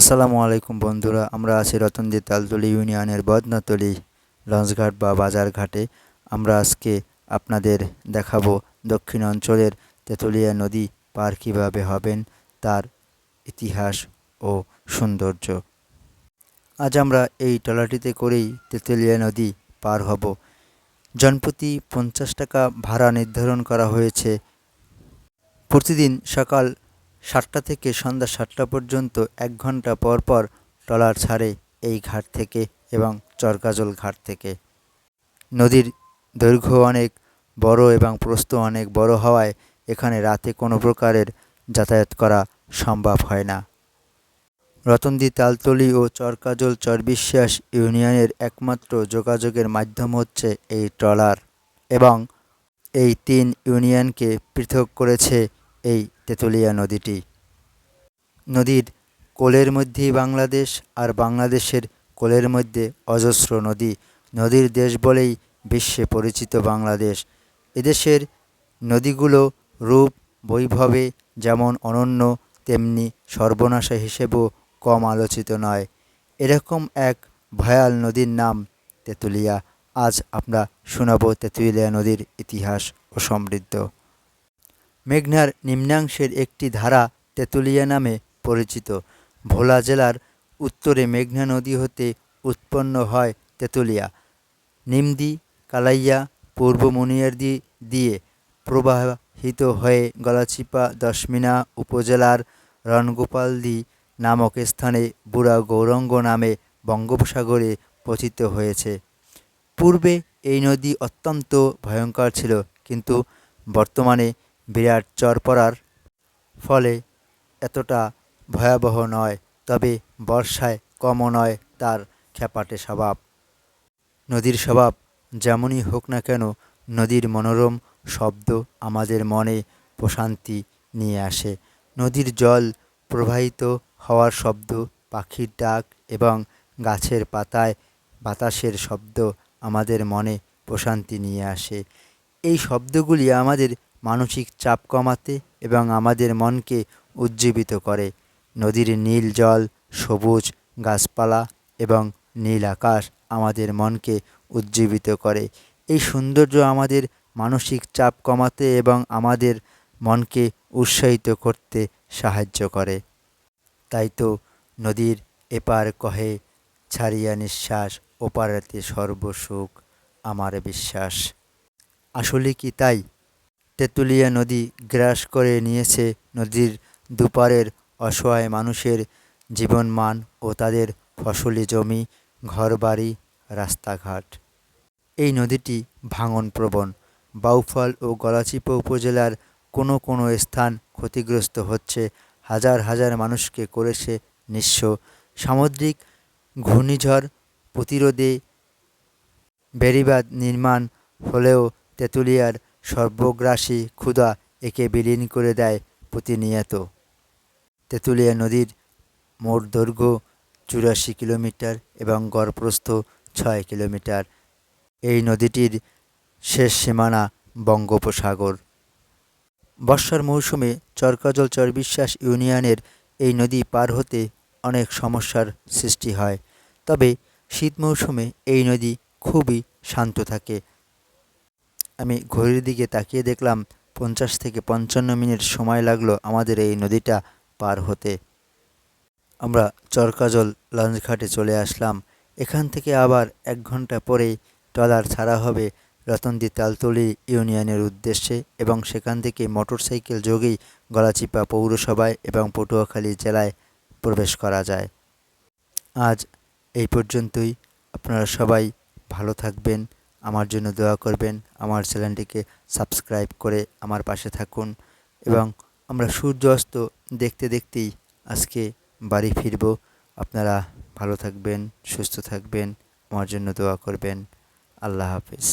আসসালামু আলাইকুম বন্ধুরা, আমরা আছি রতনদি তালতলি ইউনিয়নের বদনাতলি লঞ্চঘাট বা বাজারঘাটে। আমরা আজকে আপনাদের দেখাবো দক্ষিণ অঞ্চলের তেঁতুলিয়া নদী পার কীভাবে হবেন, তার ইতিহাস ও সৌন্দর্য। আজ আমরা এই টলাটিতে করেই তেঁতুলিয়া নদী পার হব। জনপ্রতি পঞ্চাশ টাকা ভাড়া নির্ধারণ করা হয়েছে। প্রতিদিন সকাল সাতটা থেকে সন্ধ্যা সাতটা পর্যন্ত এক ঘণ্টা পর পর ট্রলার ছাড়ে এই ঘাট থেকে এবং চরকাজল ঘাট থেকে। নদীর দৈর্ঘ্য অনেক বড় এবং প্রস্থ অনেক বড় হওয়ায় এখানে রাতে কোনো প্রকারের যাতায়াত করা সম্ভব হয় না। রতনদি তালতলি ও চরকাজল চরবিশ্বাস ইউনিয়নের একমাত্র যোগাযোগের মাধ্যম হচ্ছে এই ট্রলার এবং এই তিন ইউনিয়নকে পৃথক করেছে এই তেঁতুলিয়া নদীটি। নদীর কোলের মধ্যেই বাংলাদেশ আর বাংলাদেশের কোলের মধ্যে অজস্র নদী। নদীর দেশ বলেই বিশ্বে পরিচিত বাংলাদেশ। এদেশের নদীগুলো রূপ, বৈভবে যেমন অনন্য, তেমনি সর্বনাশা হিসেবেও কম আলোচিত নয়। এরকম এক ভয়াল নদীর নাম তেঁতুলিয়া। আজ আমরা শোনাব তেঁতুলিয়া নদীর ইতিহাস ও সমৃদ্ধ। মেঘনার নিম্নাংশের একটি ধারা তেঁতুলিয়া নামে পরিচিত। ভোলা জেলার উত্তরে মেঘনা নদী হতে উৎপন্ন হয় তেঁতুলিয়া। নিমদি, কালাইয়া, পূর্ব মুনিয়ারদি দিয়ে প্রবাহিত হয়ে গলাচিপা, দশমিনা উপজেলার রণগোপালদি নামক স্থানে বুড়া গৌরঙ্গ নামে বঙ্গোপসাগরে পতিত হয়েছে। পূর্বে এই নদী অত্যন্ত ভয়ঙ্কর ছিল, কিন্তু বর্তমানে বিরাট চর পড়ার ফলে এতটা ভয়াবহ নয়, তবে বর্ষায় কমও নয় তার খ্যাপাটে স্বভাব। নদীর স্বভাব যেমনই হোক না কেন, নদীর মনোরম শব্দ আমাদের মনে প্রশান্তি নিয়ে আসে। নদীর জল প্রবাহিত হওয়ার শব্দ, পাখির ডাক এবং গাছের পাতায় বাতাসের শব্দ আমাদের মনে প্রশান্তি নিয়ে আসে। এই শব্দগুলি আমাদের মানসিক চাপ কমাতে এবং আমাদের মনকে উজ্জীবিত করে। নদীর নীল জল, সবুজ গাছপালা এবং নীল আকাশ আমাদের মনকে উজ্জীবিত করে। এই সৌন্দর্য আমাদের মানসিক চাপ কমাতে এবং আমাদের মনকে উৎসাহিত করতে সাহায্য করে। তাই তো নদীর এপার কহে, ছাড়িয়া নিঃশ্বাস ওপারেতে সর্বসুখ, আমার বিশ্বাস। আসলে কি তাই? তেঁতুলিয়া নদী গ্রাস করে নিয়েছে নদীর দুপারের অসহায় মানুষের জীবনমান ও তাদের ফসলি জমি, ঘরবাড়ি, রাস্তাঘাট। এই নদীটি ভাঙনপ্রবণ বাউফল ও গলাচিপা উপজেলার কোনো কোনো স্থান ক্ষতিগ্রস্ত হচ্ছে। হাজার হাজার মানুষকে করেছে নিঃস্ব। সামুদ্রিক ঘূর্ণিঝড় প্রতিরোধে বেড়িবাঁধ নির্মাণ হলেও তেঁতুলিয়ার সর্বগ্রাসী ক্ষুধা একে বিলীন করে দেয় প্রতিনিয়ত। তেঁতুলিয়া নদীর মোট দৈর্ঘ্য চুরাশি কিলোমিটার এবং গড়প্রস্থ ছয় কিলোমিটার। এই নদীটির শেষ সীমানা বঙ্গোপসাগর। বর্ষার মৌসুমে চরকাজল চরবিশ্বাস ইউনিয়নের এই নদী পার হতে অনেক সমস্যার সৃষ্টি হয়, তবে শীত মৌসুমে এই নদী খুবই শান্ত থাকে। আমি ঘড়ির দিকে তাকিয়ে দেখলাম পঞ্চাশ থেকে পঞ্চান্ন মিনিট সময় লাগল আমাদের এই নদীটা পার হতে। আমরা চরকাজল লঞ্চঘাটে চলে আসলাম। এখান থেকে আবার এক ঘণ্টা পরেই ট্রলার ছাড়া হবে রতনদি তালতলি ইউনিয়নের উদ্দেশ্যে এবং সেখান থেকে মোটরসাইকেল যোগেই গলাচিপা পৌরসভায় এবং পটুয়াখালী জেলায় প্রবেশ করা যায়। আজ এই পর্যন্তই। আপনারা সবাই ভালো থাকবেন। আমার জন্য দোয়া করবেন। আমার চ্যানেলটিকে সাবস্ক্রাইব করে আমার পাশে থাকুন এবং আমরা সূর্য অস্ত দেখতে দেখতেই আজকে বাড়ি ফিরব। আপনারা ভালো থাকবেন, সুস্থ থাকবেন, আমার জন্য দোয়া করবেন। আল্লাহ হাফিজ।